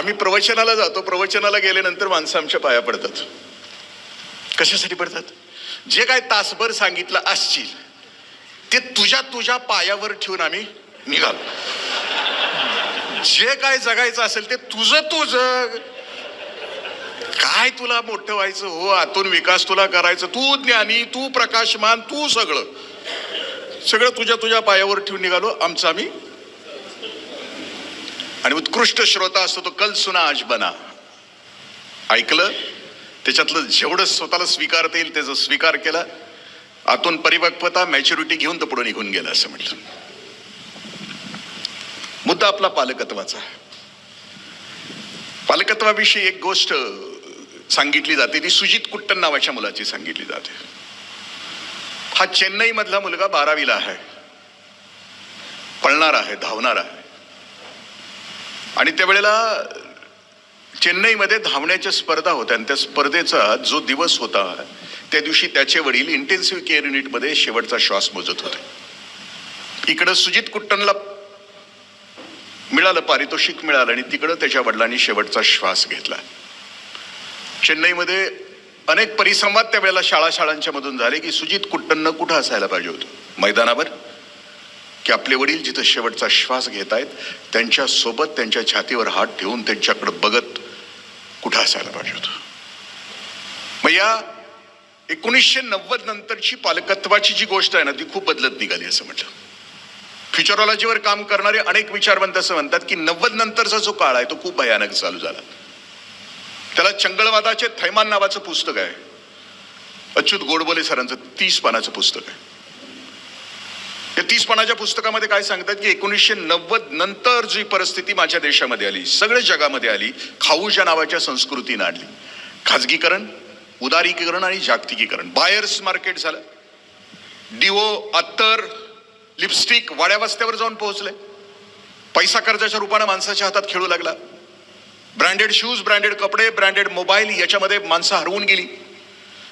आम्ही प्रवचनाला जातो प्रवचनाला गेल्यानंतर माणसं आमच्या पाया पडतात. कशासाठी पडतात? जे काय तासभर सांगितलं असशील ते तुझ्या तुझ्या पायावर ठेवून आम्ही निघालो. जे काय जगायचं असेल ते तुझं तुझं. काय तुला मोठं व्हायचं? हो आतून विकास तुला करायचं. तू ज्ञानी तू प्रकाशमान तू सगळं. सगळं तुझ्या तुझ्या पायावर ठेवून निघालो. आमचं आम्ही आणि उत्कृष्ट श्रोता असतो तो कल सुना आज बना. ऐकलं? त्याच्यातलं जेवढं स्वतःला स्वीकारता येईल त्याचा स्वीकार केला. आतून परिपक्वता मॅच्युरिटी घेऊन तो पुढे निघून गेला असं म्हटलं. मुद्दा आपला पालकत्वाचा. पालकत्वाविषयी एक गोष्ट सांगितली जाते ती सुजित कुट्टन नावाच्या मुलाची सांगितली जाते. हा चेन्नईमधला मुलगा बारावीला आहे. पळणार आहे धावणार आहे. आणि त्यावेळेला चेन्नईमध्ये धावण्याच्या स्पर्धा होत्या. आणि त्या स्पर्धेचा जो दिवस होता त्या दिवशी त्याचे वडील इंटेन्सिव्ह केअर युनिटमध्ये शेवटचा श्वास मोजत होते. इकडं सुजित कुट्टनला मिळालं पारितोषिक मिळालं आणि तिकडं त्याच्या वडिलांनी शेवटचा श्वास घेतला. चेन्नईमध्ये अनेक परिसंवाद त्यावेळेला शाळा शाळांच्या मधून झाले की सुजित कुट्टननं कुठं असायला पाहिजे होतं? मैदानावर? की आपले वडील जिथं शेवटचा श्वास घेत आहेत त्यांच्यासोबत त्यांच्या छातीवर हात ठेवून त्यांच्याकडे बघत कुठं असायला पाहिजे होतं? मग या एकोणीसशे नव्वद नंतरची पालकत्वाची जी गोष्ट आहे ना ती खूप बदलत निघाली असं म्हटलं. फ्युचरॉलॉजीवर काम करणारे अनेक विचारवंत असं म्हणतात की नव्वद नंतरचा जो काळ आहे तो खूप भयानक चालू झाला. त्याला चंगळवादाचे थैमान नावाचं पुस्तक आहे. अच्युत गोडबोले सरांचं तीस पानाचं पुस्तक आहे. त्या तीस पानाच्या पुस्तकामध्ये काय सांगतात की एकोणीसशे नव्वद नंतर जी परिस्थिती माझ्या देशामध्ये आली सगळ्या जगामध्ये आली खाऊच्या नावाच्या संस्कृतीनं आणली खाजगीकरण उदारीकरण आणि जागतिकीकरण. बायर्स मार्केट झालं. डिओ अत्तर लिपस्टिक वाड्यावस्त्यावर जाऊन पोहोचले. पैसा कर्जाच्या रूपानं माणसाच्या हातात खेळू लागला. ब्रँडेड शूज ब्रँडेड कपडे ब्रँडेड मोबाईल याच्यामध्ये माणसं हरवून गेली.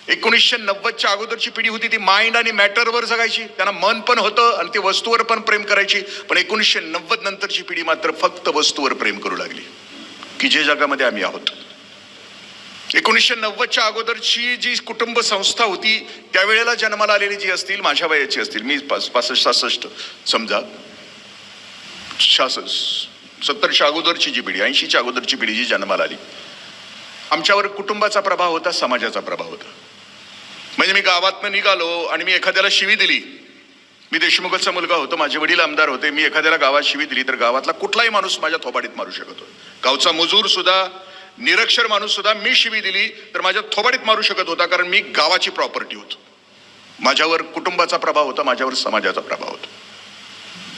एकोणीसशे नव्वदच्या अगोदरची पिढी होती ती माइंड आणि मॅटरवर जगायची. त्यांना मन पण होतं आणि ती वस्तूवर पण प्रेम करायची. पण एकोणीसशे नव्वद नंतरची पिढी मात्र फक्त वस्तूवर प्रेम करू लागली. की जे जगामध्ये आम्ही आहोत. एकोणीसशे नव्वदच्या अगोदरची जी कुटुंब संस्था होती त्यावेळेला जन्माला आलेली जी असतील माझ्या वयाची असतील मी पासष्ट सहासष्ट समजा. सत्तरच्या अगोदरची जी पिढी ऐंशीच्या अगोदरची पिढी जी जन्माला आली. आमच्यावर कुटुंबाचा प्रभाव होता समाजाचा प्रभाव होता. म्हणजे मी गावातनं निघालो आणि मी एखाद्याला शिवी दिली. मी देशमुखचा मुलगा होतो माझे वडील आमदार होते मी एखाद्याला गावात शिवी दिली तर गावातला कुठलाही माणूस माझ्या थोबाडीत मारू शकतो. गावचा मजूर सुद्धा निरक्षर माणूस सुद्धा मी शिवी दिली तर माझ्या थोबाडीत मारू शकत होता कारण मी गावाची प्रॉपर्टी होतो. माझ्यावर कुटुंबाचा प्रभाव होता माझ्यावर समाजाचा प्रभाव होता.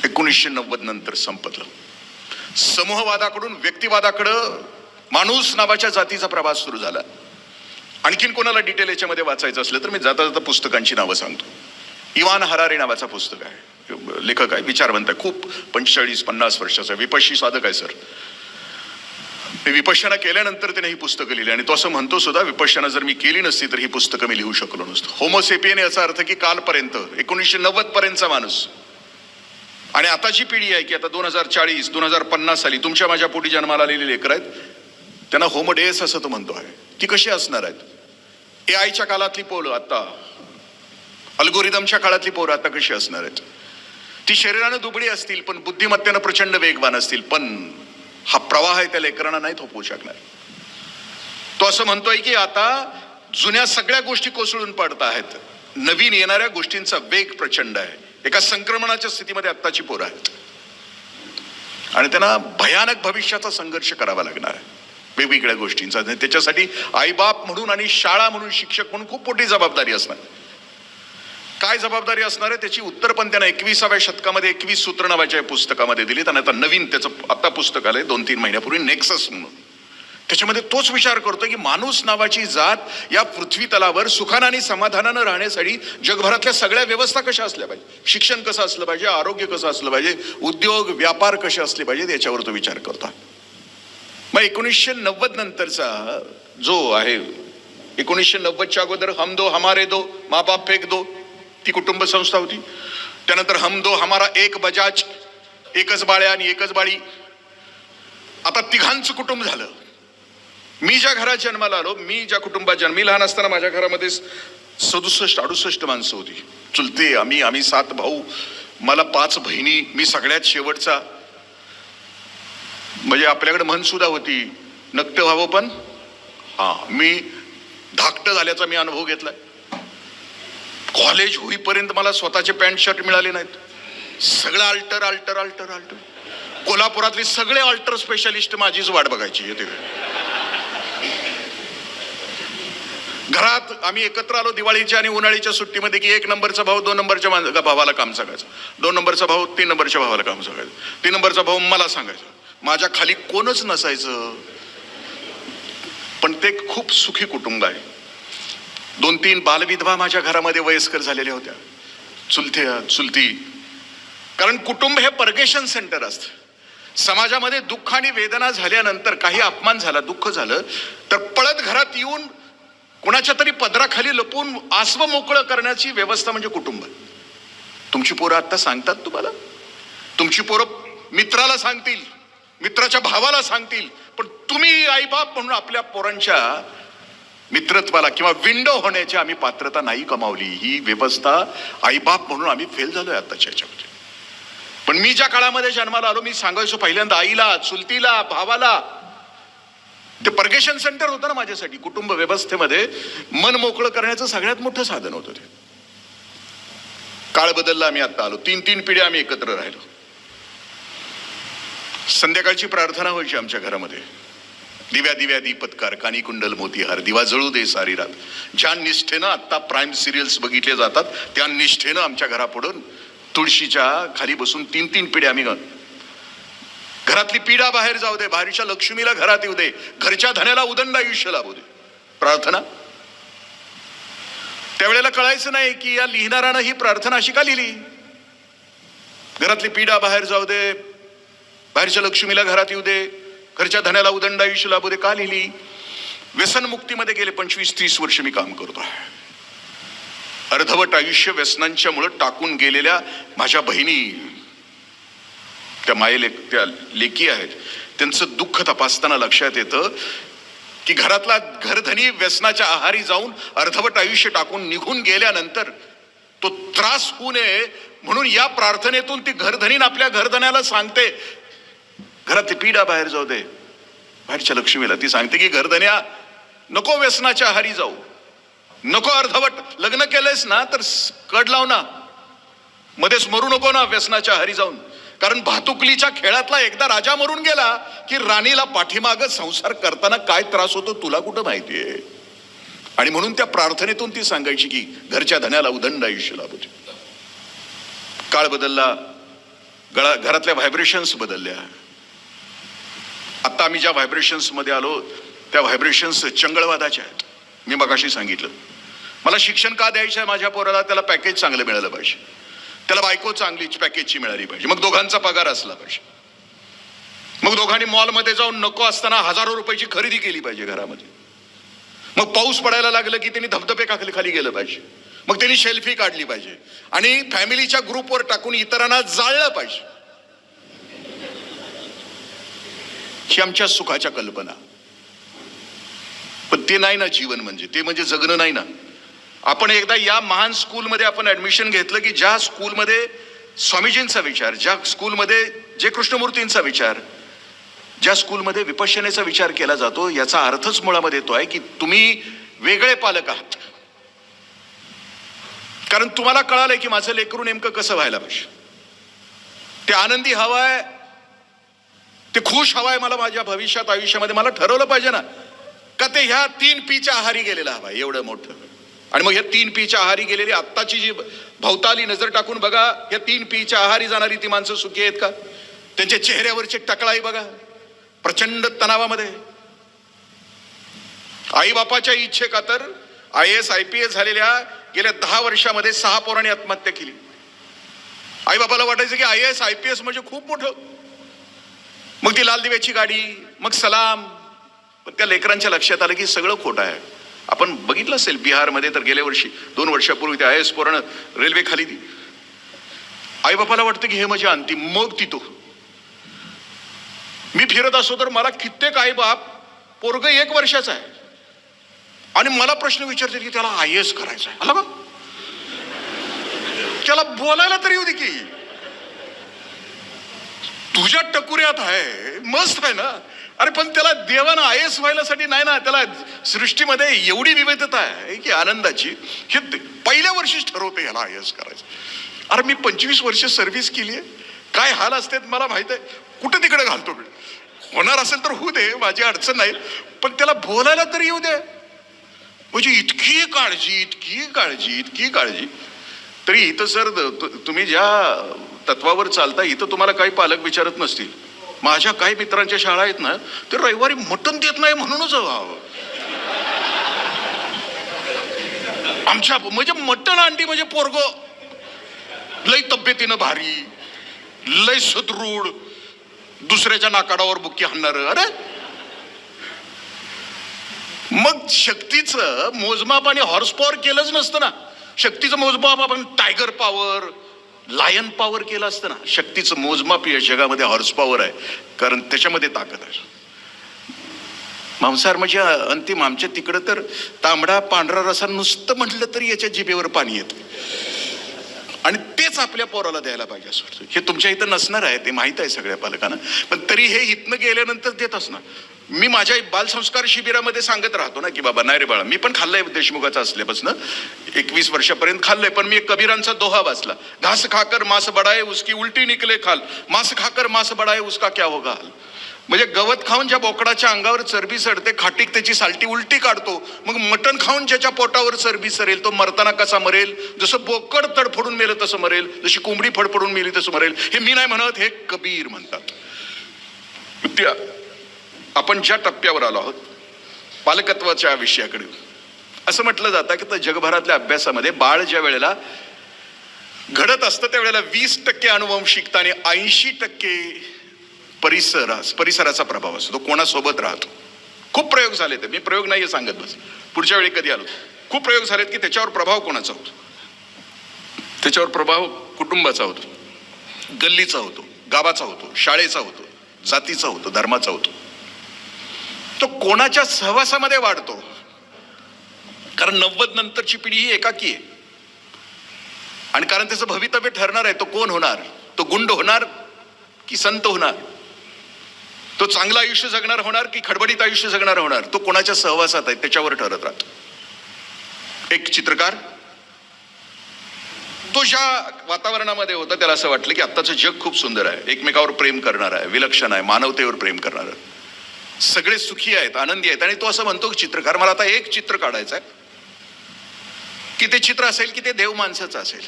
एकोणीसशे नव्वद नंतर संपतलं समूहवादाकडून व्यक्तिवादाकडं माणूस नावाच्या जातीचा प्रवास सुरू झाला. आणखीन कोणाला डिटेल याच्यामध्ये वाचायचं असलं तर मी जाता जाता पुस्तकांची नावं सांगतो. इवान हरारे नावाचा पुस्तक आहे. लेखक आहे विचारवंत आहे. खूप पंचेचाळीस पन्नास वर्षाचा आहे. साधक आहे सर. मी विपश्यना केल्यानंतर त्याने ही पुस्तकं लिहिली आणि तो असं म्हणतो सुद्धा विपश्यना जर मी केली नसती तर ही पुस्तकं मी लिहू शकलो नसतो. होमोसेपियन याचा अर्थ की कालपर्यंत एकोणीसशे नव्वद पर्यंतचा माणूस. आणि आताची पिढी आहे की आता दोन हजार चाळीस दोन हजार पन्नास साली तुमच्या माझ्या पोटी जन्माला आलेली लेकर आहेत त्यांना होमडेस असं तो म्हणतो आहे. ती कशी असणार आहेत? ए आयच्या काळातली पोरं आता. अल्गोरिदमच्या काळातली पोरं आता कशी असणार आहेत? ती शरीरानं दुबळी असतील पण बुद्धिमत्तेनं प्रचंड वेगवान असतील पण हा प्रवाह आहे त्या लेकरांना नाही थोपवू शकणार. तो असं म्हणतोय की आता जुन्या सगळ्या गोष्टी कोसळून पडत आहेत. नवीन येणाऱ्या गोष्टींचा वेग प्रचंड आहे. एका संक्रमणाच्या स्थितीमध्ये आत्ताची पोरं आहेत. आणि त्यांना भयानक भविष्याचा संघर्ष करावा लागणार आहे. वेगवेगळ्या गोष्टींचा. त्याच्यासाठी आईबाप म्हणून आणि शाळा म्हणून शिक्षक म्हणून खूप मोठी जबाबदारी असणार. काय जबाबदारी असणार आहे? त्याची उत्तर पण त्यांना एकविसाव्या शतकामध्ये एकवीस सूत्र नावाच्या पुस्तकामध्ये दिली आणि आता नवीन त्याचं आता पुस्तक आलंय दोन तीन महिन्यापूर्वी नेक्सस म्हणून. त्याच्यामध्ये तोच विचार करतो की माणूस नावाची जात या पृथ्वी तलावर सुखानं आणि समाधानानं राहण्यासाठी जगभरातल्या सगळ्या व्यवस्था कशा असल्या पाहिजे? शिक्षण कसं असलं पाहिजे? आरोग्य कसं असलं पाहिजे? उद्योग व्यापार कसे असले पाहिजेत? याच्यावर तो विचार करतो. मग एकोणीसशे नव्वद नंतरचा जो आहे एकोणीसशे नव्वदच्या अगोदर हम दो हमारे दो मा बाप फेक दो ती कुटुंब संस्था होती. त्यानंतर हम दो हमारा एक बजाज एकच बाळ्या आणि एकच बाळी. आता तिघांचं कुटुंब झालं. मी ज्या घरात जन्माला आलो मी ज्या कुटुंबात जन्म मी लहान असताना माझ्या घरामध्ये सदुसष्ट अडुसष्ट माणसं होती. चुलते आम्ही आम्ही सात भाऊ मला पाच बहिणी मी सगळ्यात शेवटचा. म्हणजे आपल्याकडे म्हण सुद्धा होती नक्त व्हावं पण? हा मी धाकटं झाल्याचा मी अनुभव घेतलाय. कॉलेज होईपर्यंत मला स्वतःचे पॅन्ट शर्ट मिळाले नाहीत. सगळं अल्टर अल्टर अल्टर अल्टर कोल्हापुरातले सगळे अल्टर स्पेशालिस्ट माझीच वाट बघायची येते घरात आम्ही एकत्र आलो दिवाळीच्या आणि उन्हाळीच्या सुट्टीमध्ये की एक नंबरचा भाऊ दोन नंबरच्या भावाला काम सांगायचं. दोन नंबरचा भाऊ तीन नंबरच्या भावाला काम सांगायचं. तीन नंबरचा भाऊ मला सांगायचं. माझ्या खाली कोणच नसायचं. पण ते खूप सुखी कुटुंब आहे. दोन तीन बालविधवा माझ्या घरामध्ये वयस्कर झालेल्या होत्या. चुलत्या चुलती. कारण कुटुंब हे परगेशन सेंटर असतं. समाजामध्ये दुःख आणि वेदना झाल्यानंतर काही अपमान झाला दुःख झालं तर पळत घरात येऊन कोणाच्या तरी पदराखाली लपून आसव मोकळं करण्याची व्यवस्था म्हणजे कुटुंब. तुमची पोरं आत्ता सांगतात तुम्हाला? तुमची पोरं मित्राला सांगतील. मित्राच्या भावाला सांगतील. पण तुम्ही आईबाप म्हणून आपल्या पोरांच्या मित्रत्वाला किंवा विंडो होण्याची आम्ही पात्रता नाही कमावली. ही व्यवस्था आईबाप म्हणून आम्ही फेल झालोय आताच्या याच्यामध्ये. पण मी ज्या काळामध्ये जन्माला आलो मी सांगायचो पहिल्यांदा आईला चुलतीला भावाला. ते परगेशन सेंटर होतं ना माझ्यासाठी कुटुंब व्यवस्थेमध्ये. मन मोकळं करण्याचं सगळ्यात मोठं साधन होतं ते. काळ बदलला आम्ही आता आलो. तीन तीन पिढ्या आम्ही एकत्र राहिलो. संध्याकाळची प्रार्थना व्हायची आमच्या घरामध्ये. दिव्या दिव्या दीपत्कार कानी कुंडल मोतीहार दिवा जळू दे सारी रात. ज्या निष्ठेनं आत्ता प्राईम सिरियल्स बघितले जातात त्या निष्ठेनं आमच्या घरापुढून तुळशीच्या खाली बसून तीन तीन पिढ्या आम्ही घरातली पिढा बाहेर जाऊ दे बाहेरच्या लक्ष्मीला घरात येऊ दे घरच्या धन्याला उदंड आयुष्य लाभू दे. प्रार्थना? त्यावेळेला कळायचं नाही की या लिहिणाऱ्यानं ही प्रार्थना अशी का लिहिली? घरातली पिढा बाहेर जाऊ दे बाहेरच्या लक्ष्मीला घरात येऊ दे. घरच्या धन्याला उदंड आयुष्य लाभू दे. का लिहिली? व्यसनमुक्तीमध्ये गेले पंचवीस तीस वर्ष मी काम करतो अर्धवट आयुष्य व्यसनांच्या मुळे टाकून गेलेल्या माझ्या बहिणी त्या माये लेक त्या लेकी आहेत. त्यांचं दुःख तपासताना लक्षात येतं की घरातला घरधनी व्यसनाच्या आहारी जाऊन अर्धवट आयुष्य टाकून निघून गेल्यानंतर तो त्रास होऊ नये म्हणून या प्रार्थनेतून ती घरधनीन आपल्या घरधन्याला सांगते घरातली पीडा बाहेर जाऊ दे. बाहेरच्या लक्ष्मीला ती सांगते की घरधन्या नको व्यसनाच्या आहारी जाऊ. नको अर्धवट लग्न केलंयस ना तर कड लाव ना. मध्येच मरू नको ना व्यसनाच्या आहारी जाऊन. कारण भातुकलीच्या खेळातला एकदा राजा मरून गेला की राणीला पाठीमाग संसार करताना काय त्रास होतो तुला कुठं माहितीये आणि म्हणून त्या प्रार्थनेतून ती सांगायची की घरच्या धन्याला उदंड आयुष्य लाभू काळ बदलला गळा घरातल्या व्हायब्रेशन्स बदलल्या. आत्ता आम्ही ज्या व्हायब्रेशन्समध्ये आलो त्या व्हायब्रेशन्स चंगळवादाच्या आहेत. मी मगाशी सांगितलं. मला शिक्षण का द्यायचं आहे माझ्या पोराला? त्याला पॅकेज चांगलं मिळालं पाहिजे. त्याला बायको चांगलीच पॅकेजची मिळाली पाहिजे. मग दोघांचा पगार असला पाहिजे. मग दोघांनी मॉलमध्ये जाऊन नको असताना हजारो रुपयाची खरेदी केली पाहिजे घरामध्ये. मग पाऊस पडायला लागलं की त्यांनी धबधबे खाली खाली गेलं पाहिजे. मग त्यांनी सेल्फी काढली पाहिजे. आणि फॅमिलीच्या ग्रुपवर टाकून इतरांना जाळलं पाहिजे. ही आमच्या सुखाच्या कल्पना. पण ते नाही ना जीवन म्हणजे ते म्हणजे जगणं नाही ना. आपण एकदा या महान स्कूलमध्ये आपण ॲडमिशन घेतलं की ज्या स्कूलमध्ये स्वामीजींचा विचार ज्या स्कूलमध्ये जे कृष्णमूर्तींचा विचार ज्या स्कूलमध्ये विपश्यनेचा विचार केला जातो याचा अर्थच मुळामध्ये येतो आहे की तुम्ही वेगळे पालक आहात. कारण तुम्हाला कळालंय की माझं लेकरू नेमकं कसं व्हायला पाहिजे. ते आनंदी हवाय ते खुश हवाय मला माझ्या भविष्यात आयुष्यामध्ये. मला ठरवलं पाहिजे ना. का ते ह्या तीन पीच्या आहारी गेलेला हवा एवढं मोठं. आणि मग ह्या तीन पीच्या आहारी गेलेली आत्ताची जी भवताली नजर टाकून बघा या तीन पीच्या आहारी जाणारी ती माणसं सुखी आहेत का? त्यांच्या चेहऱ्यावरचे टकळाई बघा. प्रचंड तणावामध्ये. आई बापाच्या इच्छे का तर I S I P S झालेल्या गेल्या दहा वर्षामध्ये सहा पोरांनी आत्महत्या केली. आई बापाला वाटायचं की I S I P S म्हणजे खूप मोठं. मग ती लाल दिव्याची गाडी मग सलाम. पण त्या लेकरांच्या लक्षात आलं की सगळं खोटं आहे. आपण बघितलं असेल बिहारमध्ये तर गेल्या वर्षी दोन वर्षापूर्वी ते आय एस पोरानं रेल्वे खाली दी. आई बापाला वाटतं की हे म्हणजे अंतिम मग तितो मी फिरत असतो तर मला कित्येक आई बाप पोरग एक वर्षाचा आहे. आणि मला प्रश्न विचारते की त्याला आय एस करायचं आहे आला बा? त्याला बोलायला तरी येऊ दे की. तुझ्या टकुऱ्यात आहे. मस्त आहे ना? अरे पण त्याला देवानं आय एस व्हायलासाठी नाही ना त्याला सृष्टीमध्ये एवढी विविधता आहे की आनंदाची. हे ते- पहिल्या वर्षीच ठरवते ह्याला आय एस करायचं. अरे मी पंचवीस वर्ष सर्व्हिस केली आहे. काय हाल असते मला माहीत आहे. कुठं तिकडे घालतो मी? होणार असेल तर होऊ दे माझी अडचण नाही. पण त्याला बोलायला तरी येऊ दे. म्हणजे इतकी काळजी इतकी काळजी इतकी काळजी. तरी इथं सर तुम्ही ज्या तत्वावर चालता इथं तुम्हाला काही पालक विचारत नसतील. माझ्या काही मित्रांच्या शाळा आहेत ना ते रविवारी मटण देत नाही म्हणूनच हवं. आमच्या म्हणजे मटण अंडी म्हणजे पोरग. लय तब्येतीनं भारी लय सुदृढ दुसऱ्याच्या नाकाडावर बुक्की हाणणार अरे! मग शक्तीचं मोजमाप आणि हॉर्स पॉवर केलंच नसतं ना. शक्तीचं मोजमाप आपण टायगर पॉवर लायन पॉवर केलं असतं ना शक्तीचं मोजमाप या जगामध्ये हॉर्स पॉवर आहे. कारण त्याच्यामध्ये ताकद आहे. मांसाहार म्हणजे अंतिम आमच्या तिकडं तर तांबडा पांढरा रसा नुसतं म्हटलं तरी याच्या जिभेवर पाणी येतं. आणि तेच आपल्या पोराला द्यायला पाहिजे असं वाटतं. हे तुमच्या इथं नसणार आहे ते माहीत आहे सगळ्या पालकांना. पण तरी हे इथनं गेल्यानंतर देत असणार मी माझ्या बालसंस्कार शिबिरामध्ये सांगत राहतो ना की बाबा नाही रे बाळा मी पण खाल्लंय देशमुखाचा असल्यापासून. एकवीस वर्षापर्यंत खाल्लंय पण मी एक कबीरांचा दोहा वाचला. घास खाकर मांस बडाय उसकी उलटी निकले खाल. मांस खाकर मांस बडाय उसका क्या होगा हाल? म्हणजे गवत खाऊन ज्या बोकडाच्या अंगावर चरबी सरते खाटीक त्याची सालटी उलटी काढतो मग मटण खाऊन ज्याच्या पोटावर चरबी सरेल तो मरताना कसा मरेल? जसं बोकड तडफडून मेलं तसं मरेल. जशी कोंबडी फडफडून मेली तसं मरेल. हे मी नाही म्हणत हे कबीर म्हणतात. त्या आपण ज्या टप्प्यावर आलो आहोत पालकत्वाच्या विषयाकडे. असं म्हटलं जातं की तर जगभरातल्या अभ्यासामध्ये बाळ ज्या वेळेला घडत असतं त्यावेळेला वीस टक्के अनुवंशिकता आणि ऐंशी टक्के परिसरास परिसराचा प्रभाव असतो. तो कोणासोबत राहतो? खूप प्रयोग झाले ते. मी प्रयोग नाही सांगत बस. पुढच्या वेळी कधी आलो? खूप प्रयोग झालेत की त्याच्यावर प्रभाव कोणाचा होतो? त्याच्यावर प्रभाव कुटुंबाचा होतो. गल्लीचा होतो गावाचा होतो शाळेचा होतो जातीचा होतो धर्माचा होतो. तो कोणाच्या सहवासामध्ये वाढतो? कारण नव्वद नंतरची पिढी ही एकाकी आहे. आणि कारण त्याचं भवितव्य ठरणार आहे तो कोण होणार? तो गुंड होणार की संत होणार? तो चांगलं आयुष्य जगणार होणार की खडबडीत आयुष्य जगणार होणार? तो कोणाच्या सहवासात आहे? त्याच्यावर ठरत राहतो. एक चित्रकार तो ज्या वातावरणामध्ये होता त्याला असं वाटलं की आत्ताचं जग खूप सुंदर आहे. एकमेकावर प्रेम करणार आहे विलक्षण आहे मानवतेवर प्रेम करणार आहे. सगळे सुखी आहेत आनंदी आहेत. आणि तो असं म्हणतो की चित्रकार मला आता एक चित्र काढायचं आहे. की ते चित्र असेल की ते देव माणसाचं असेल.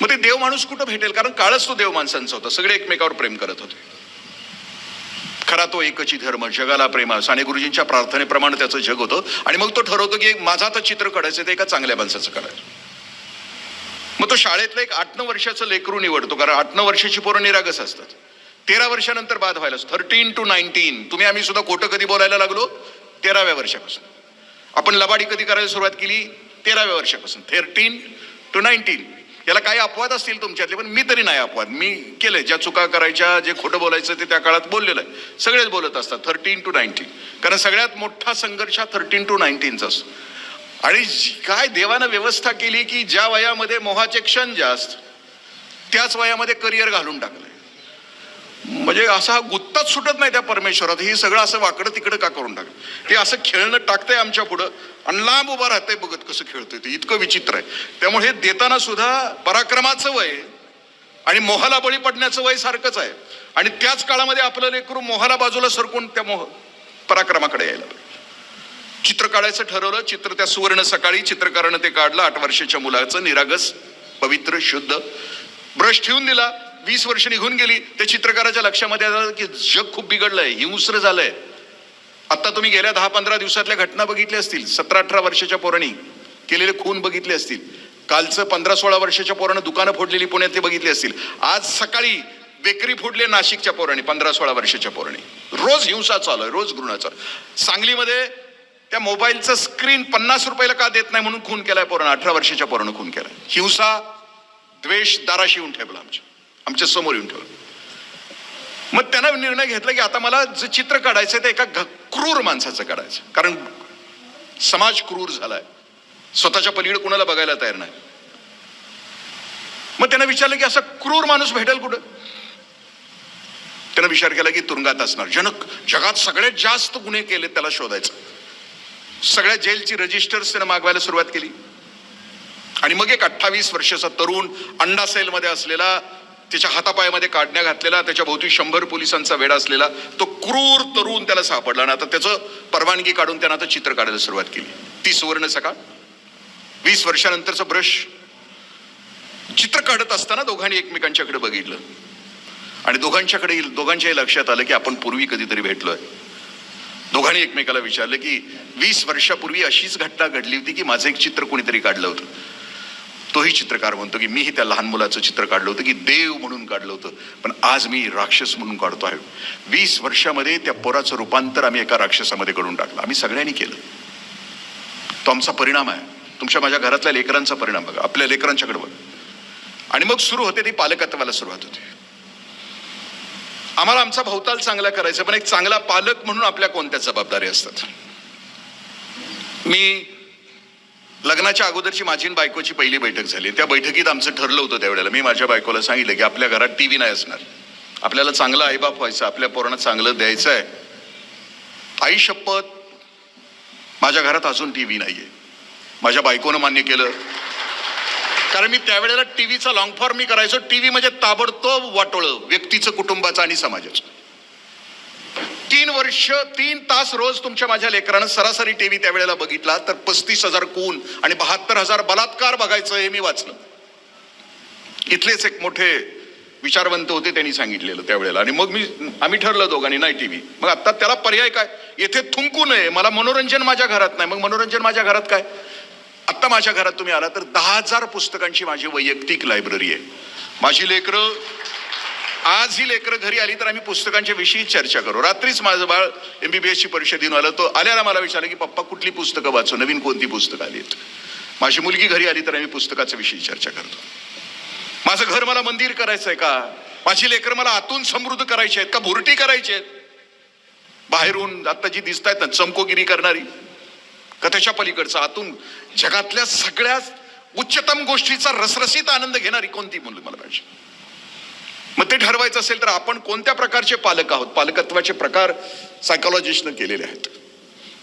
मग ते देव माणूस कुठं भेटेल? कारण काळच तो देव माणसांचा होता. सगळे एकमेकावर प्रेम करत होते. खरा तो एकची धर्म जगाला प्रेम साने गुरुजींच्या प्रार्थनेप्रमाणे त्याचं जग होतं. आणि मग तो ठरवतो की माझा तर चित्र काढायचं ते एका चांगल्या माणसाचं काढायचं. मग तो शाळेतलं एक आठ नऊ वर्षाचं लेकरू निवडतो कारण आठ नऊ वर्षाची पोरं निरागस असतात. तेरा वर्षानंतर बाद व्हायला थर्टीन टू नाईन्टीन तुम्ही आम्ही सुद्धा खोटं कधी बोलायला लागलो? तेराव्या वर्षापासून. आपण लबाडी कधी करायला सुरुवात केली? तेराव्या वर्षापासून थर्टीन टू नाईन्टीन याला काही अपवाद असतील तुमच्यातले पण मी तरी नाही अपवाद. मी केलंय. ज्या चुका करायच्या जे खोटं बोलायचं ते त्या काळात बोललेलं आहे. सगळेच बोलत असतात थर्टीन टू नाईन्टीन कारण सगळ्यात मोठा संघर्ष हा थर्टीन टू नाईन्टीनचा असतो आणि जी- काय देवानं व्यवस्था केली की ज्या वयामध्ये मोहाचे क्षण जास्त त्याच वयामध्ये करिअर घालून टाकलंय. म्हणजे असा हा गुत्ताच सुटत नाही त्या परमेश्वरात. हे सगळं असं वाकडं तिकडं का करून टाकलं? ते असं खेळणं टाकतंय आमच्या पुढं आणि लांब उभं राहतंय बघत कसं खेळतोय ते. इतकं विचित्र आहे. त्यामुळे हे देताना सुद्धा पराक्रमाचं वय आणि मोहाला बळी पडण्याचं वय सारखंच आहे. आणि त्याच काळामध्ये आपलं लेकरू मोहाला बाजूला सरकून त्या मोह पराक्रमाकडे यायला चित्र काढायचं ठरवलं चित्र त्या सुवर्ण सकाळी चित्रकारानं ते काढलं आठ वर्षाच्या मुलाचं निरागस पवित्र शुद्ध ब्रश ठेवून दिला. वीस वर्ष निघून गेली त्या चित्रकाराच्या लक्षामध्ये आलं की जग खूप बिघडलंय हिंस्र झालंय. आता तुम्ही गेल्या दहा पंधरा दिवसातल्या घटना बघितल्या असतील सतरा अठरा वर्षाच्या पोरांनी केलेले खून बघितले असतील. कालचं पंधरा सोळा वर्षाच्या पोरानं दुकानं फोडलेली पुण्यातली बघितली असतील. आज सकाळी बेकरी फोडले नाशिकच्या पोराने पंधरा सोळा वर्षाच्या पोरांनी. रोज हिंसा चालू आहे रोज गुन्हा चालू सांगलीमध्ये त्या मोबाईलचं स्क्रीन पन्नास रुपयाला का देत नाही म्हणून खून केलाय पोरानं अठरा वर्षाच्या पोरानं खून केलाय. हिंसा द्वेष दाराशी येऊन ठेवला आमच्या. आमच्यासमोर येऊन ठेवलं. मग त्यांना निर्णय घेतला की आता मला जे चित्र काढायचं ते एका घ- क्रूर माणसाचं काढायचं कारण समाज क्रूर झालाय. स्वतःच्या पलीकडे कुणाला बघायला तयार नाही. मग त्यांना विचारलं की असा क्रूर माणूस भेटेल कुठं? त्यानं विचार केला की तुरुंगात असणार. जनक जगात सगळ्यात जास्त गुन्हे केले त्याला शोधायचं. सगळ्या जेलची रजिस्टर्स त्यानं मागवायला सुरुवात केली. आणि मग एक अठ्ठावीस वर्षाचा तरुण अंडा सेलमध्ये असलेला त्याच्या हातापायामध्ये काढण्या घातलेला त्याच्या भोवती शंभर पोलिसांचा वेढा असलेला तो क्रूर तरुण त्याला सापडला. आणि आता त्याचं परवानगी काढून त्यानं आता चित्र काढायला सुरुवात केली. ती सुवर्ण सकाळ वीस वर्षानंतरचं ब्रश. चित्र काढत असताना दोघांनी एकमेकांच्याकडे बघितलं. आणि दोघांच्याकडे दोघांच्याही लक्षात आलं की आपण पूर्वी कधीतरी भेटलोय. दोघांनी एकमेकाला विचारलं की वीस वर्षापूर्वी अशीच घटना घडली होती की माझं एक चित्र कोणीतरी काढलं होतं? तोही चित्रकार म्हणतो की मीही त्या लहान मुलाचं चित्र काढलं होतं की देव म्हणून काढलं होतं. पण आज मी राक्षस म्हणून काढतो आहे. वीस वर्षामध्ये त्या पोराचं रूपांतर आम्ही एका राक्षसामध्ये घडून टाकलं. आम्ही सगळ्यांनी केलं. तो आमचा परिणाम आहे. तुमच्या माझ्या घरातल्या लेकरांचा परिणाम बघा. आपल्या लेकरांच्याकडे बघा. आणि मग सुरू होते ती पालकत्वाला सुरुवात होते. आम्हाला आमचा भवताल चांगला करायचा पण एक चांगला पालक म्हणून आपल्या कोणत्या जबाबदारी असतात? मी लग्नाच्या अगोदरची माझी बायकोची पहिली बैठक झाली. त्या बैठकीत आमचं ठरलं होतं त्यावेळेला. मी माझ्या बायकोला सांगितलं की आपल्या घरात टी व्ही नाही असणार. आपल्याला चांगला आईबाप व्हायचं आपल्या पोरांना चांगलं द्यायचं आहे. आई शपथ माझ्या घरात अजून टी व्ही नाही आहे माझ्या बायकोनं मान्य केलं. कारण मी त्यावेळेला टी व्हीचा लॉंग फॉर्म मी करायचो. टी व्ही म्हणजे ताबडतोब वाटोळं व्यक्तीचं कुटुंबाचं आणि समाजाचं. तीन वर्ष तीन तास रोज तुमच्या माझ्या लेकरानं सरासरी टीव्ही त्यावेळेला बघितला तर पस्तीस हजार खून आणि बहात्तर हजार बलात्कार बघायचं हे मी वाचलं. इथलेच एक मोठे विचारवंत होते त्यांनी सांगितलेलं त्यावेळेला. आणि मग मी आम्ही ठरलं दोघांनी नाही टीव्ही मग आता त्याला पर्याय काय? येथे थुंकू नये. मला मनोरंजन माझ्या घरात नाही. मग मनोरंजन माझ्या घरात काय? आत्ता माझ्या घरात तुम्ही आला तर दहा हजार पुस्तकांची माझी वैयक्तिक लायब्ररी आहे. माझी लेकरं आज ही लेकरं घरी आली तर आम्ही पुस्तकांच्या विषयी चर्चा करू. रात्रीच माझं बाळ एम बी बी एसची परीक्षा देऊन आलं तो आल्याला मला विचारलं की पप्पा कुठली पुस्तकं वाचू? नवीन कोणती पुस्तकं आली आहेत? माझी मुलगी घरी आली तर आम्ही पुस्तकाच्या विषयी चर्चा करतो. माझं घर मला मंदिर करायचं आहे का? माझी लेकरं मला आतून समृद्ध करायची आहेत का? भुरटी करायची आहेत? बाहेरून आता जी दिसत आहेत ना चमकोगिरी करणारी का त्याच्या पलीकडचं आतून जगातल्या सगळ्या उच्चतम गोष्टीचा रसरसीत आनंद घेणारी कोणती मुलं मला पाहिजे? मग ते ठरवायचं असेल तर आपण कोणत्या प्रकारचे पालक आहोत? पालकत्वाचे प्रकार सायकोलॉजिस्टनं केलेले आहेत.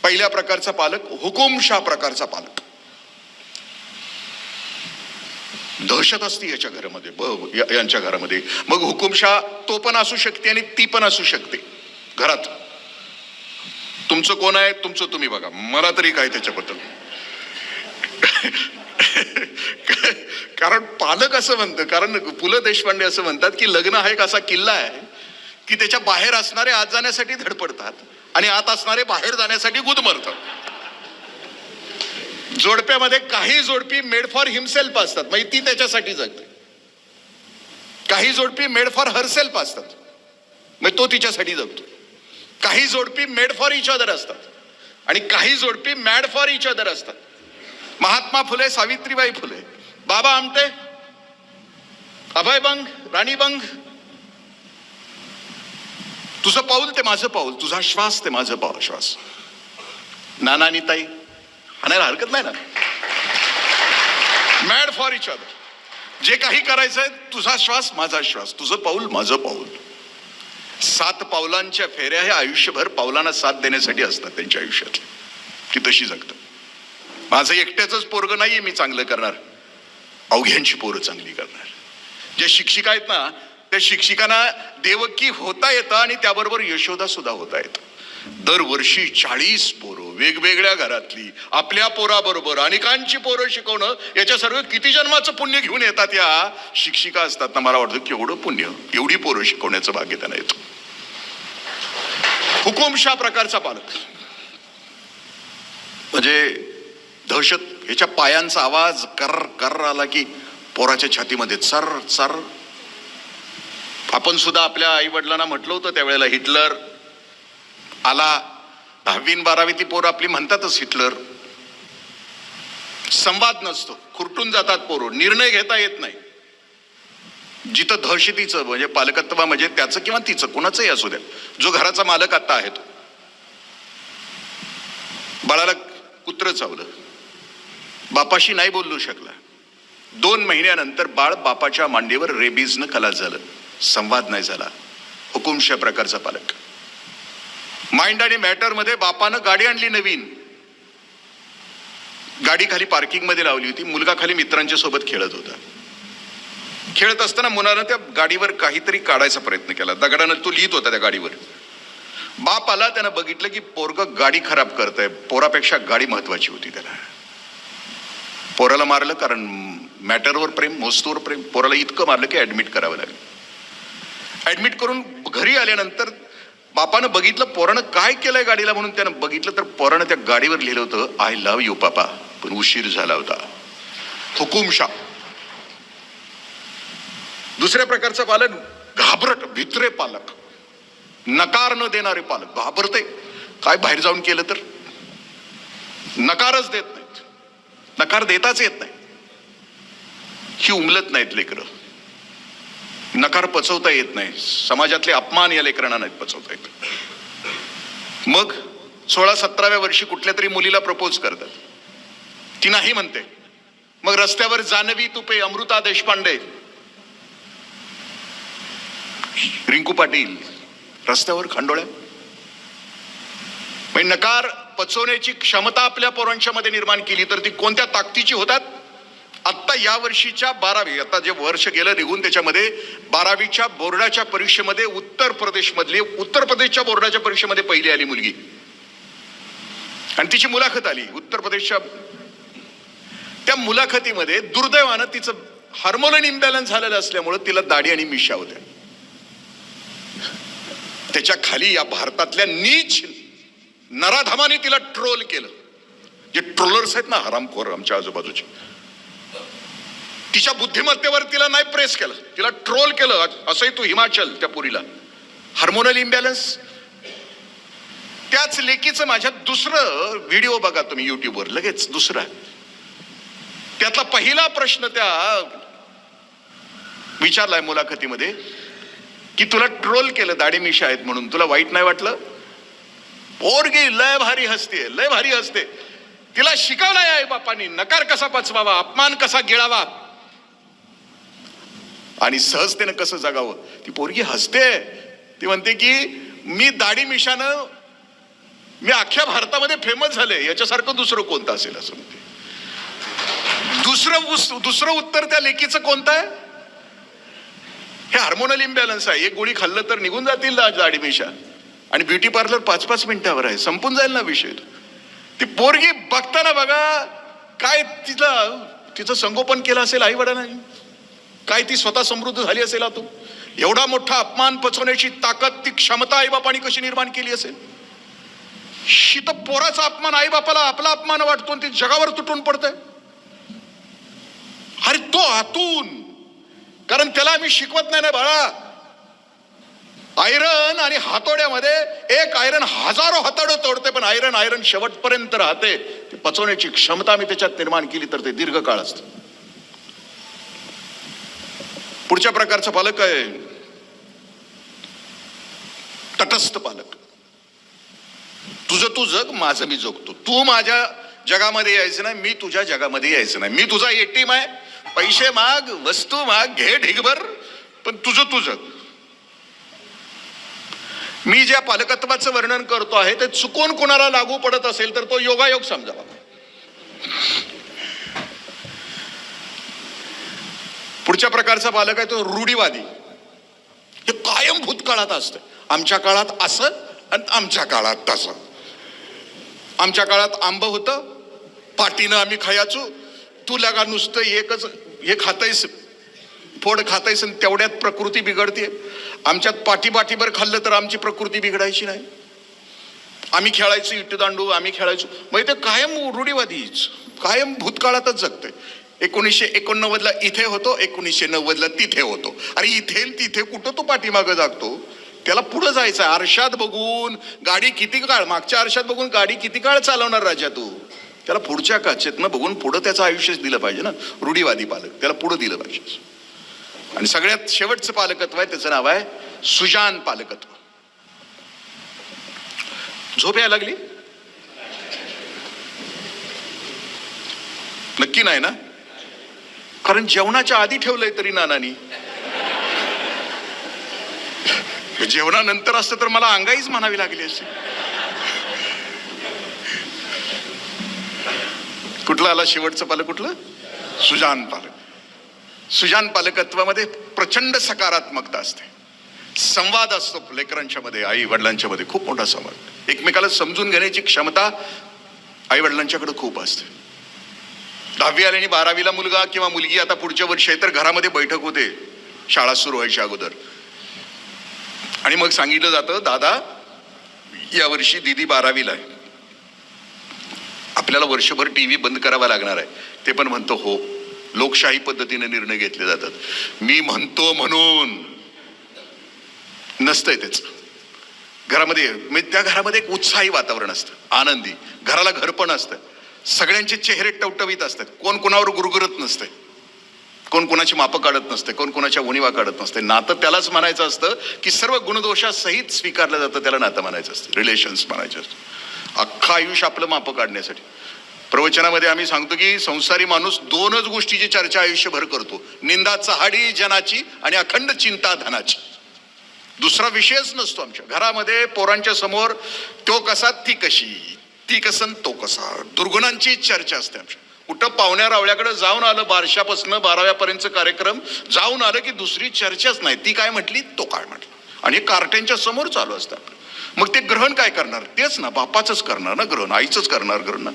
पहिल्या प्रकारचा पालक हुकुमशाह प्रकारचा पालक. दहशत असते याच्या घरामध्ये ब यांच्या घरामध्ये. मग हुकुमशाह तो पण असू शकते आणि ती पण असू शकते. घरात. तुमचं कोण आहे? तुमचं तुम्ही बघा. मला तरी काय त्याच्याबद्दल? कारण पालक असं म्हणतं कारण पु ल देशपांडे असं म्हणतात की लग्न हा एक असा किल्ला आहे की त्याच्या बाहेर असणारे आत जाण्यासाठी धडपडतात आणि आत असणारे बाहेर जाण्यासाठी गुदमरतात जोडप्यामध्ये काही जोडपी मेड फॉर हिमसेल्फ असतात म्हणजे ती त्याच्यासाठी जगते. काही जोडपी मेड फॉर हरसेल्फ असतात म्हणजे तो तिच्यासाठी जगतो. काही जोडपी मेड फॉर इच अदर असतात आणि काही जोडपी मॅड फॉर इच अदर असतात. महात्मा फुले सावित्रीबाई फुले बाबा आमटे अभय बंग राणी बंग तुझं पाऊल ते माझं पाऊल तुझा श्वास ते माझं पाऊल श्वास नाना आणि ताई आणायला हरकत नाही ना? मॅड फॉर इच अदर जे काही करायचंय तुझा श्वास माझा श्वास तुझं पाऊल माझं पाऊल. सात पावलांच्या फेऱ्या हे आयुष्यभर पावलांना साथ देण्यासाठी असतात त्यांच्या आयुष्यात ती तशी जगतात. माझं एकट्याच पोरग नाहीये मी चांगलं करणार. अवघ्यांची पोरं चांगली करणार. जे शिक्षिका आहेत ना त्या शिक्षिकांना देवकी होता येतं आणि त्याबरोबर यशोदा सुद्धा होता येतं. दरवर्षी चाळीस पोरं वेगवेगळ्या घरातली आपल्या पोराबरोबर अनेकांची पोरं शिकवणं याच्या सर्व किती जन्माचं पुण्य घेऊन येतात या शिक्षिका असतात ना मला वाटतं केवढं पुण्य एवढी पोरं शिकवण्याचं भाग्य त्यांना येतं. हुकुमशाह प्रकारचा पालक. म्हणजे दहशत याच्या पायांचा आवाज कर कर आला की पोराच्या छातीमध्ये चर चर. आपण सुद्धा आपल्या आई वडिलांना म्हटलं होतं त्यावेळेला हिटलर आला. दहावी बारावी ती पोरं आपली म्हणतातच हिटलर. संवाद नसतो. खुरटून जातात पोरं. निर्णय घेता येत नाही. जिथं दहशतीचं म्हणजे पालकत्व म्हणजे त्याचं किंवा तिचं कोणाचंही असू द्या. जो घराचा मालक आता आहे तो. बाळाला कुत्र चावलं. बापाशी नाही बोलू शकला. दोन महिन्यानंतर बाळ बापाच्या मांडीवर रेबीजनं खलास झालं. संवाद नाही झाला. हुकुमशा प्रकारचा पालक. माइंड आणि मॅटरमध्ये बापानं गाडी आणली नवीन. गाडी खाली पार्किंगमध्ये लावली होती. मुलगा खाली मित्रांच्या सोबत खेळत होता. खेळत असताना मुलानं त्या गाडीवर काहीतरी काढायचा प्रयत्न केला. दगडानं तो लिहित होता त्या गाडीवर. बाप आला त्यानं बघितलं की पोरग गाडी खराब करत आहे पोरापेक्षा गाडी महत्वाची होती त्याला. पोराला मारलं कारण मॅटरवर प्रेम मोस्तूवर प्रेम पोराला इतकं मारलं की ॲडमिट करावं लागलं. ॲडमिट करून घरी आल्यानंतर बापानं बघितलं पोरानं काय केलंय गाडीला म्हणून त्यानं बघितलं तर पोरानं त्या गाडीवर लिहिलं होतं आय लव्ह यू पापा पण उशीर झाला होता. हुकुमशा दुसऱ्या प्रकारचं पालक घाबरट भित्रे पालक. नकार न देणारे पालक. घाबरते काय बाहेर जाऊन केलं तर? नकारच देत नकार देताच येत नाही. ही उमलत नाहीत लेकरं. नकार पचवता येत नाही. समाजातले अपमान या लेकरांना नाहीत पचवता येत. मग सोळा सतराव्या वर्षी कुठल्या तरी मुलीला प्रपोज करतात. ती नाही म्हणते. मग रस्त्यावर जानवी तुपे अमृता देशपांडे. रिंकू पाटील रस्त्यावर खंडोळ्या. म्हणजे नकार पचवण्याची क्षमता आपल्या पोरांच्या मध्ये निर्माण केली तर ती कोणत्या ताकदीची होतात? आत्ता या वर्षीच्या बारावी आता जे वर्ष गेलं निघून त्याच्यामध्ये बारावीच्या बोर्डाच्या परीक्षेमध्ये उत्तर प्रदेशमधली उत्तर प्रदेशच्या बोर्डाच्या परीक्षेमध्ये पहिली आली मुलगी. आणि तिची मुलाखत आली उत्तर प्रदेशच्या. त्या मुलाखतीमध्ये दुर्दैवानं तिचं हार्मोन इम्बॅलन्स झालेलं असल्यामुळं तिला दाढी आणि मिशा होत्या. त्याच्याखाली या भारतातल्या नीच नराधमाने तिला ट्रोल केलं. जे ट्रोलर्स आहेत ना हरामखोर आमच्या आजूबाजूचे. तिच्या बुद्धिमत्तेवर तिला नाही प्रेस केलं. तिला ट्रोल केलं. असंही तू हिमाचल त्या पुरीला. हार्मोनल इम्बॅलन्स त्याच लेकीचं माझ्या दुसरं व्हिडिओ बघा तुम्ही युट्यूबवर लगेच दुसरा. त्यातला पहिला प्रश्न त्या विचारलाय मुलाखतीमध्ये की तुला ट्रोल केलं दाढी मिशा आहेत म्हणून. तुला वाईट नाही वाटलं? पोरगी लय भारी हसते लय भारी हसते. तिला शिकवलंय आई बापांनी नकार कसा पचवावा अपमान कसा गिळावा. आणि सहजतेनं कसं जगावं? ती पोरगी हसते. ती म्हणते की मी दाढी मिशानं मी अख्ख्या भारतामध्ये फेमस झाले याच्यासारखं दुसरं कोणतं असेल? असं म्हणते. दुसरं दुसरं उत्तर त्या लेकीचं कोणतं आहे? हे हार्मोनल इम्बॅलन्स आहे. एक गोळी खाल्लं तर निघून जातील ना दाढी मिशा. आणि ब्युटी पार्लर पाच पाच मिनिटावर आहे. संपून जाईल ना विषय ती. पोरगी बघताना बघा काय तिला तिचं संगोपन केलं असेल आई वडिलांनी काय ती स्वतः समृद्ध झाली असेल तो एवढा मोठा अपमान पचवण्याची ताकद ती क्षमता आईबापाने कशी निर्माण केली असेल? शी तर पोराचा अपमान आईबापाला आपला अपमान वाटतो आणि ते जगावर तुटून पडतंय अरे तो आतून. कारण त्याला आम्ही शिकवत नाही ना बाळा. आयरन आणि हातोड्यामध्ये एक आयरन हजारो हाताडं तोडते पण आयरन आयरन शेवटपर्यंत राहते. ते पचवण्याची क्षमता मी त्याच्यात निर्माण केली तर ते दीर्घकाळ असतं. पुढच्या प्रकारचं पालक आहे. तटस्थ पालक. तुझं तू जग माझं मी जगतो. तू माझ्या जगामध्ये यायचं नाही मी तुझ्या जगामध्ये यायचं नाही. मी तुझा एटीम आहे. पैसे माग वस्तू माग घे ढिगभर पण तुझं तू जग. मी ज्या पालकत्वाचं वर्णन करतो आहे ते चुकून कोणाला लागू पडत असेल तर तो योगायोग समजावा. पुढच्या प्रकारचा पालक आहे तो रूढीवादी. हे कायम भूतकाळात असतं. आमच्या काळात असं आणि आमच्या काळात तसं. आमच्या काळात आंब होतं पाटीनं आम्ही खायचो. तू लगा नुसतं एकच हे खातायस फोड खातायस आणि तेवढ्यात प्रकृती बिघडते आमच्यात पाठीपाठीभर खाल्लं तर आमची प्रकृती बिघडायची नाही. आम्ही खेळायचो इटदांडू आम्ही खेळायचो. मग ते कायम रूढीवादीच कायम भूतकाळातच जगतंय. एकोणीसशे एकोणनव्वदला इथे होतो एकोणीसशे नव्वदला तिथे होतो. अरे इथे तिथे कुठं तो पाठीमागं जागतो? त्याला पुढं जायचं आहे. आरशात बघून गाडी किती काळ मागच्या आरशात बघून गाडी किती काळ चालवणार राजा तू? त्याला पुढच्या काचेतनं बघून पुढं त्याचं आयुष्यच दिलं पाहिजे ना. रूढीवादी पालक. त्याला पुढं दिलं पाहिजे. आणि सगळ्यात शेवटचं पालकत्व आहे त्याचं नाव आहे सुजान पालकत्व. झोप यायला लागली? नक्की नाही ना? कारण जेवणाच्या आधी ठेवलंय तरी नानानी. जेवणानंतर असतं तर मला अंगाईच म्हणावी लागली असते कुठलं आला शेवटचं पालक कुठलं? सुजान पालक. सुजान पालकत्वामध्ये प्रचंड सकारात्मकता असते. संवाद असतो लेकरांच्या मध्ये आई वडिलांच्या मध्ये खूप मोठा संवाद. एकमेकाला समजून घेण्याची क्षमता आई वडिलांच्याकडे खूप असते. दहावी आली आणि बारावीला मुलगा किंवा मुलगी आता पुढच्या वर्षी आहे तर घरामध्ये बैठक होते. शाळा सुरू व्हायच्या अगोदर. आणि मग सांगितलं जातं दादा या वर्षी दिदी बारावीला आहे. आपल्याला वर्षभर टी व्ही बंद करावा लागणार आहे. ते पण म्हणतो हो. लोकशाही पद्धतीने निर्णय घेतले जातात. मी म्हणतो म्हणून नसतंय त्याच. घरामध्ये म्हणजे त्या घरामध्ये एक उत्साही वातावरण असतं आनंदी. घराला घर पण असतं. सगळ्यांचे चेहरे टवटवीत असतात. कोण कोणावर गुरगुरत नसते कोण कोणाची मापं काढत नसते कोण कोणाच्या उणीवा काढत नसते नातं त्यालाच म्हणायचं असतं की सर्व गुणदोषासहित स्वीकारलं जातं त्याला नातं म्हणायचं असतं. रिलेशन्स म्हणायचे असतं अख्खं आयुष्य आपलं मापं काढण्यासाठी. प्रवचनामध्ये आम्ही सांगतो की संसारी माणूस दोनच गोष्टीची चर्चा आयुष्यभर करतो. निंदा चहाडी जनाची आणि अखंड चिंता धनाची. दुसरा विषयच नसतो आमच्या. घरामध्ये पोरांच्या समोर तो कसा ती कशी? ती कसन तो कसा? दुर्गुणांची चर्चा असते आमच्या. कुठं पाहुण्या रावळ्याकडे जाऊन आलं बारशापासनं बाराव्यापर्यंतचं कार्यक्रम जाऊन आलं की दुसरी चर्चाच नाही. ती काय म्हटली? तो काय म्हटलं? आणि हे कार्ट्यांच्या समोर चालू असतं. मग ते ग्रहण काय करणार? तेच ना बापाचंच करणार ना ग्रहण आईचंच करणार ग्रहण